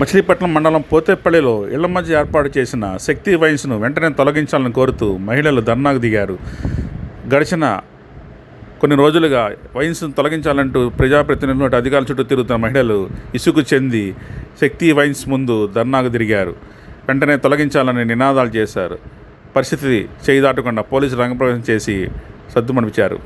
మచిలీపట్నం మండలం పోతేపల్లిలో ఇళ్ళ మధ్య ఏర్పాటు చేసిన శక్తి వైన్స్ను వెంటనే తొలగించాలని కోరుతూ మహిళలు ధర్నాకు దిగారు. గడిచిన కొన్ని రోజులుగా వైన్స్ను తొలగించాలంటూ ప్రజాప్రతినిధులు అధికారుల చుట్టూ తిరుగుతున్న మహిళలు ఇసుకు చెంది శక్తి వైన్స్ ముందు ధర్నాకు తిరిగారు. వెంటనే తొలగించాలని నినాదాలు చేశారు. పరిస్థితి చేయి దాటకుండా పోలీసులు రంగప్రవేశం చేసి సద్దుమణిపించారు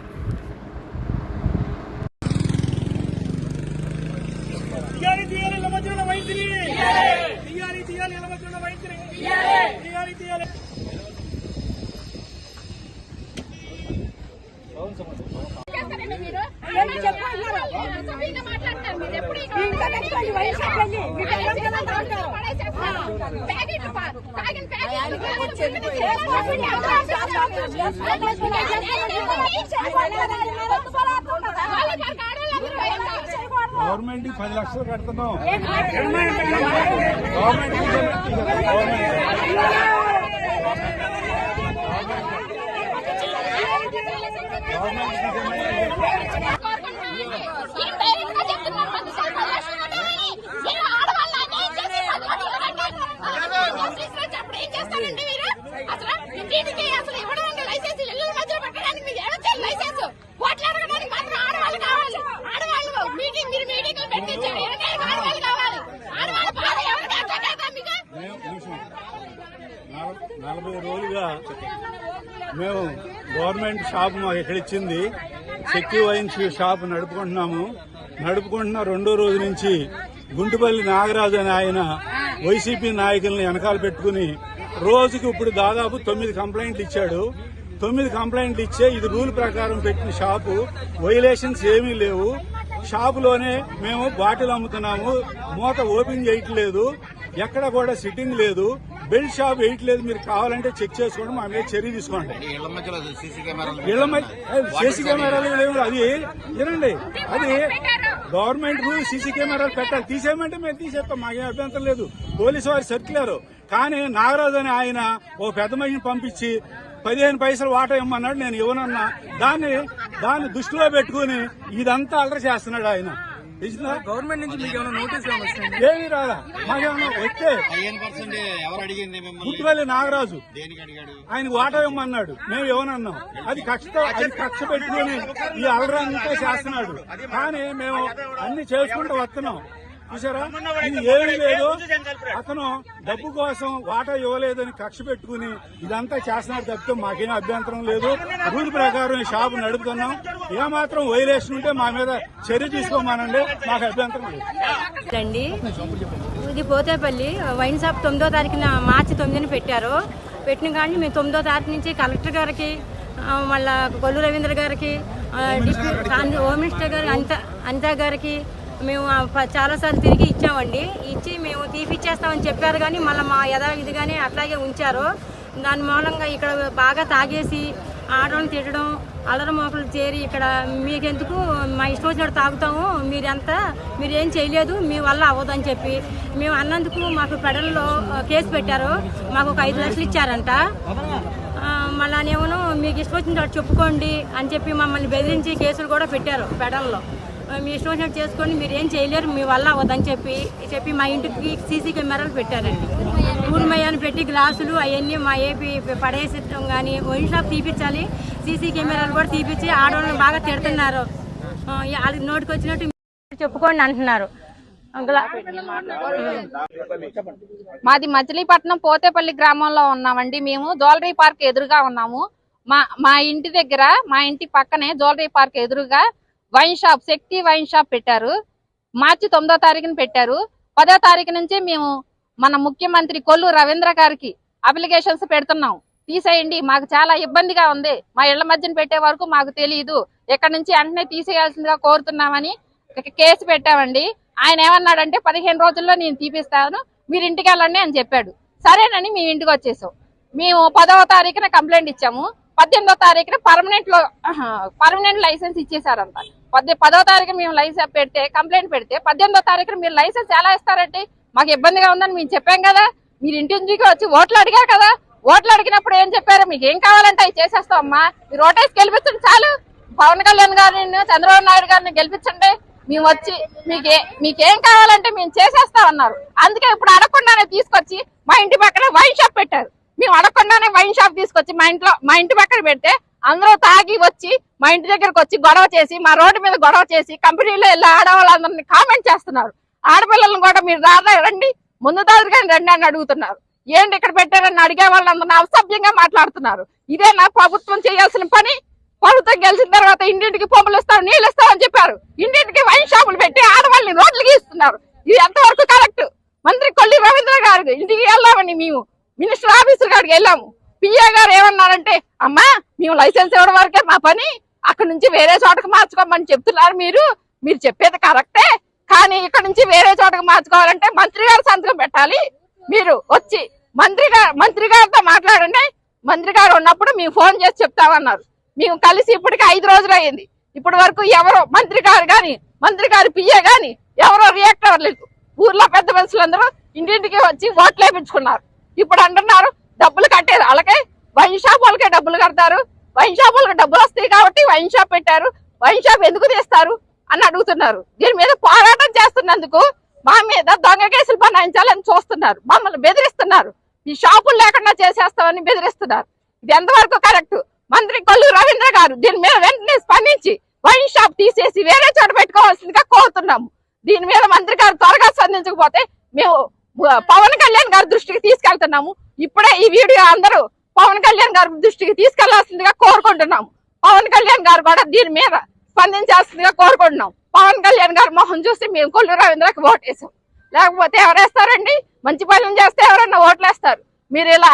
గవర్నమెంట్ పది లక్షలు కడుతున్నాం. ఇంటికి అసలు ఇవ్వడానికి లైసెన్స్ ఇల్లు మధ్యలో పెట్టడానికి మీకు ఏమొచ్చారు లైసెన్స్ ఓట్లు అడగడానికి మాత్రం ఆడవాళ్ళు కావాలి ఆడవాళ్ళు మీటింగ్ మీరు మీటింగ్లు పెట్టించారు ఎవరికైనా ఆడవాళ్ళు కావాలి ఆడవాళ్ళ బాధ ఎవరికి అర్థం కాదా మీకు మేము నిమిషం. నల- నలభై రోజులుగా మేము గవర్నమెంట్ షాప్ మాకు ఇక్కడ ఇచ్చింది. శక్తి వైన్స్ షాప్ నడుపుకుంటున్నాము. నడుపుకుంటున్న రెండో రోజు నుంచి గుంటుపల్లి నాగరాజు అనే ఆయన వైసీపీ నాయకుల్ని వెనకాల పెట్టుకుని రోజుకి ఇప్పుడు దాదాపు తొమ్మిది కంప్లైంట్లు ఇచ్చాడు. తొమ్మిది కంప్లైంట్లు ఇచ్చే ఇది రూల్ ప్రకారం పెట్టిన షాపు. వైలేషన్స్ ఏమీ లేవు. షాపులోనే మేము బాటిల్ అమ్ముతున్నాము. మూత ఓపెన్ చేయట్లేదు. ఎక్కడ కూడా సిట్టింగ్ లేదు. బెల్ట్ షాప్ వేయట్లేదు మీరు కావాలంటే చెక్ చేసుకోండి మా మీద చర్య తీసుకోండి. ఇళ్ళ సీసీ కెమెరాలు ఇళ్ళ మధ్య సీసీ కెమెరాలు లేవు అది వినండి అది గవర్నమెంట్ సీసీ కెమెరాలు పెట్టాలి. తీసేయమంటే మేము తీసేస్తాం మాకేం అభ్యంతరం లేదు. పోలీసు వారు సర్క్యులర్. కానీ నాగరాజు అని ఆయన ఓ పెద్ద మనిషిని పంపించి పదిహేను పైసలు వాటా ఇమ్మన్నాడు నేను ఇవ్వనన్నా. దాన్ని దాన్ని దృష్టిలో పెట్టుకుని ఇదంతా అలర చేస్తున్నాడు ఆయన? గవర్నమెంట్ నుంచి మీకు ఏమైనా నోటీస్ ఏమీ రాదా మాకేమన్నా వస్తే పదిహేను పర్సెంట్ ఎవరు అడిగింది మిమ్మల్ని? గుర్తుపల్లి నాగరాజు. దేనికి అడిగాడు? ఆయన వాటా ఇవ్వమన్నాడు మేము ఇవ్వనన్నాం. అది కక్షతో అది కక్ష పెట్టుకుని ఈ అలరంతా చేస్తున్నాడు. కానీ మేము అన్ని చేసుకుంటూ వస్తున్నాం. చూసారా ఇది ఏమీ లేదు. అతను డబ్బు కోసం వాటా ఇవ్వలేదని కక్ష పెట్టుకుని ఇదంతా చేస్తున్నాడు తప్పితే మాకేం అభ్యంతరం లేదు. రూల్ ప్రకారం ఈ షాపు నడుపుతున్నాం. ఏమాత్రం వైలేషన్ ఉంటే మా మీద చర్య తీసుకోమానండి. మాకు అభ్యంతరం లేదు. ఇది పోతేపల్లి వైన్ షాప్ తొమ్మిదో తారీఖున మార్చి తొమ్మిదిని పెట్టారు. పెట్టిన కానీ మేము తొమ్మిదో తారీఖు నుంచి కలెక్టర్ గారికి మళ్ళా కొల్లు రవీంద్ర గారికి హోమ్ మినిస్టర్ గారికి అనిత అనిత గారికి మేము చాలాసార్లు తిరిగి ఇచ్చామండి. ఇచ్చి మేము తీపిచ్చేస్తామని చెప్పారు కానీ మళ్ళీ మా యథావిధిగానే అట్లాగే ఉంచారు. దాని మూలంగా ఇక్కడ బాగా తాగేసి ఆడవాళ్ళని తిట్టడం అల్లరమోకలు చేరి ఇక్కడ మీకెందుకు మా ఇష్టం వచ్చినట్టు తాగుతాము మీరంతా మీరు ఏం చేయలేదు మీ వల్ల అవ్వదని చెప్పి. మేము అన్నందుకు మాకు పెడల్లో కేసు పెట్టారు. మాకు ఒక ఐదు లక్షలు ఇచ్చారంట. మళ్ళీ మళ్ళానేమో మీకు ఇష్టం వచ్చినట్టు చెప్పుకోండి అని చెప్పి మమ్మల్ని బెదిరించి కేసులు కూడా పెట్టారు పెడల్లో. మీ ఇష్టం చేసుకొని మీరు ఏం చేయలేరు మీ వల్ల అవ్వదని చెప్పి చెప్పి మా ఇంటికి సీసీ కెమెరాలు పెట్టారండి. ఊర్మయ్యాన్ని పెట్టి గ్లాసులు అవన్నీ మా ఏపీ పడేసడం కానీ వైన్ షాప్ తీపిచ్చాలి సీసీ కెమెరాలు కూడా తీపిచ్చి ఆడవాళ్ళని బాగా తిడుతున్నారు. వాళ్ళకి నోటికి వచ్చినట్టు చెప్పుకోండి అంటున్నారు. మాది మచిలీపట్నం పోతేపల్లి గ్రామంలో ఉన్నామండి మేము. జ్యువెలరీ పార్క్ ఎదురుగా ఉన్నాము. మా మా ఇంటి దగ్గర మా ఇంటి పక్కనే జ్యువెలరీ పార్క్ ఎదురుగా wine shop Shakti wine shop పెట్టారు. మార్చి తొమ్మిదో తారీఖున పెట్టారు. పదో తారీఖు నుంచి మేము మన ముఖ్యమంత్రి కొల్లు రవీంద్ర గారికి అప్లికేషన్స్ పెడుతున్నాం. తీసేయండి మాకు చాలా ఇబ్బందిగా ఉంది. మా ఇళ్ళ మధ్యన పెట్టే వరకు మాకు తెలియదు ఇక్కడ నుంచి వెంటనే తీసేయాల్సిందిగా కోరుతున్నామని కేసు పెట్టామండి. ఆయన ఏమన్నాడంటే పదిహేను రోజుల్లో నేను తీపిస్తాను. మీరు ఇంటికి వెళ్ళండి అని చెప్పాడు. సరేనని మేము ఇంటికి వచ్చేసాం. మేము పదవ తారీఖున కంప్లైంట్ ఇచ్చాము. పద్దెనిమిదో తారీఖున పర్మనెంట్లో పర్మనెంట్ లైసెన్స్ ఇచ్చేసారంట పద్దె పదో తారీఖు మేము లైసెన్స్ పెడితే కంప్లైంట్ పెడితే పద్దెనిమిదో తారీఖున మీరు లైసెన్స్ ఎలా ఇస్తారంటే మాకు ఇబ్బందిగా ఉందని మేము చెప్పాం కదా. మీరు ఇంటి నుంచి వచ్చి ఓట్లు అడిగారు కదా. ఓట్లు అడిగినప్పుడు ఏం చెప్పారు? మీకు ఏం కావాలంటే అవి చేసేస్తామమ్మా మీరు ఓటేసి గెలిపించండి చాలు. పవన్ కళ్యాణ్ గారిని చంద్రబాబు నాయుడు గారిని గెలిపించండి. మేము వచ్చి మీకే మీకేం కావాలంటే మేము చేసేస్తామన్నారు అందుకే ఇప్పుడు అడగకుండానే తీసుకొచ్చి మా ఇంటి పక్కన వైన్ షాప్ పెట్టారు. మేము అడగకుండానే వైన్ షాప్ తీసుకొచ్చి మా ఇంట్లో మా ఇంటి పక్కన పెడితే అందరూ తాగి వచ్చి మా ఇంటి దగ్గరకు వచ్చి గొడవ చేసి మా రోడ్డు మీద గొడవ చేసి కంపెనీలో వెళ్ళి ఆడవాళ్ళందరినీ కామెంట్ చేస్తున్నారు. ఆడపిల్లలను కూడా మీరు రాదా రండి. ముందు దాదుగాని రండి అని అడుగుతున్నారు. ఏంటి ఇక్కడ పెట్టారని అడిగే వాళ్ళందరినీ అసభ్యంగా మాట్లాడుతున్నారు. ఇదే నా ప్రభుత్వం చేయాల్సిన పని. ప్రభుత్వం గెలిచిన తర్వాత ఇంటింటికి పొమ్మలు ఇస్తారు నీళ్ళు ఇస్తామని చెప్పారు. ఇంటింటికి వైన్ షాపులు పెట్టి ఆడవాళ్ళని రోడ్లు గీస్తున్నారు ఇది ఎంతవరకు కరెక్ట్? మంత్రి కొల్లి రవీంద్ర గారు ఇంటికి వెళ్దామని మేము మినిస్టర్ ఆఫీసర్ గారికి వెళ్ళాము. పిఏ గారు ఏమన్నారంటే అమ్మా మేము లైసెన్స్ ఇవ్వడం వరకే మా పని. అక్కడ నుంచి వేరే చోటకు మార్చుకోమని చెప్తున్నారు మీరు. మీరు చెప్పేది కరెక్టే కానీ ఇక్కడ నుంచి వేరే చోటకు మార్చుకోవాలంటే మంత్రి గారు సంతకం పెట్టాలి. మీరు వచ్చి మంత్రి గారు మంత్రి గారితో మాట్లాడండి. మంత్రి గారు ఉన్నప్పుడు మేము ఫోన్ చేసి చెప్తామన్నారు. మేము కలిసి ఇప్పటికి ఐదు రోజులు అయ్యింది ఇప్పటి వరకు ఎవరో మంత్రి గారు కానీ మంత్రి గారు పిఏ కానీ ఎవరో రియాక్ట్ అవ్వలేదు ఊర్లో పెద్ద మనుషులందరూ ఇంటింటికి వచ్చి ఓట్లు వేయించుకున్నారు ఇప్పుడు అంటున్నారు డబ్బులు కట్టారు. అలాగే వైన్ షాప్ వాళ్ళకే డబ్బులు కడతారు. వైన్ షాప్ వాళ్ళకి డబ్బులు వస్తాయి కాబట్టి వైన్ షాప్ పెట్టారు. వైన్ షాప్ ఎందుకు తీస్తారు అని అడుగుతున్నారు. దీని మీద పోరాటం చేస్తున్నందుకు మా మీద దొంగ కేసులు బనాయించాలని చూస్తున్నారు. మమ్మల్ని బెదిరిస్తున్నారు. ఈ షాపులు లేకుండా చేసేస్తామని బెదిరిస్తున్నారు. ఇది ఎంతవరకు కరెక్ట్? మంత్రి కొల్లు రవీంద్ర గారు దీని మీద వెంటనే స్పందించి వైన్ షాప్ తీసేసి వేరే చోట పెట్టుకోవాల్సిందిగా కోరుతున్నాము. దీని మీద మంత్రి గారు త్వరగా స్పందించకపోతే మేము పవన్ కళ్యాణ్ గారి దృష్టికి తీసుకెళ్తున్నాము. ఇప్పుడే ఈ వీడియో అందరూ పవన్ కళ్యాణ్ గారి దృష్టికి తీసుకెళ్ళాల్సిందిగా కోరుకుంటున్నాము. పవన్ కళ్యాణ్ గారు కూడా దీని మీద స్పందించాల్సిందిగా కోరుకుంటున్నాం. పవన్ కళ్యాణ్ గారు మొహం చూసి మేము కొల్లు రవీంద్రకి ఓటేసాం లేకపోతే ఎవరేస్తారండి? మంచి పనులు చేస్తే ఎవరన్నా ఓట్లేస్తారు. మీరు ఇలా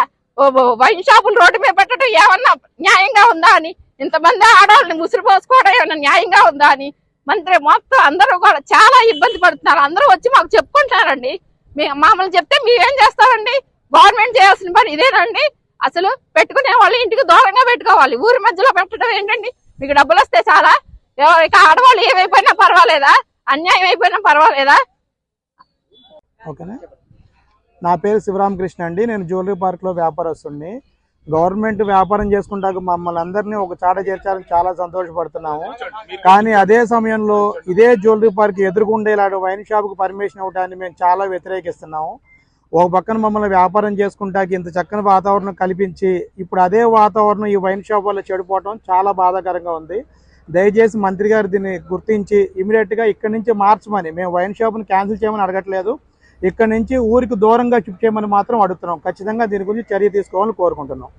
వైన్ షాపులు రోడ్డు మీద పెట్టడం ఏమన్నా న్యాయంగా ఉందా అని? ఇంతమంది ఆడవాళ్ళని ముసురు పోసుకోవడం ఏమన్నా న్యాయంగా ఉందా అని? మంత్రి మొత్తం అందరూ కూడా చాలా ఇబ్బంది పడుతున్నారు. అందరూ వచ్చి మాకు చెప్పుకుంటున్నారండి. మీ మామూలు చెప్తే మీరేం చేస్తారండి? గవర్నమెంట్ చేయాల్సిన పని ఇదేనండి? అసలు పెట్టుకునే వాళ్ళు ఇంటికి దూరంగా పెట్టుకోవాలి. ఊరి మధ్యలో పెట్టడం ఏంటండి? మీకు డబ్బులు వస్తే చాలా. ఎవరికి ఆడవాళ్ళు ఏమైపోయినా పర్వాలేదా? అన్యాయం అయిపోయినా పర్వాలేదా? ఓకేనా? నా పేరు శివరామకృష్ణ అండి. నేను జ్యువెలరీ పార్క్లో వ్యాపారస్తుడిని గవర్నమెంట్ వ్యాపారం చేసుకుంటాక మమ్మల్ని అందరినీ ఒక చాట చేర్చాలని చాలా సంతోషపడుతున్నాము. కానీ అదే సమయంలో ఇదే జ్యువెలరీ పార్క్ ఎదురుగుండే ఇలాంటి వైన్ షాప్కి పర్మిషన్ ఇవ్వడాన్ని మేము చాలా వ్యతిరేకిస్తున్నాము. ఒక పక్కన మమ్మల్ని వ్యాపారం చేసుకుంటాకి ఇంత చక్కని వాతావరణం కల్పించి ఇప్పుడు అదే వాతావరణం ఈ వైన్ షాప్ వల్ల చెడిపోవడం చాలా బాధాకరంగా ఉంది. దయచేసి మంత్రి గారు దీన్ని గుర్తించి ఇమీడియట్గా ఇక్కడి నుంచి మార్చమని. మేము వైన్ షాప్ని క్యాన్సిల్ చేయమని అడగట్లేదు. ఇక్కడ నుంచి ఊరికి దూరంగా షిఫ్ట్ చేయమని మాత్రం అడుగుతున్నాం. ఖచ్చితంగా దీని గురించి చర్య తీసుకోవాలని కోరుకుంటున్నాం.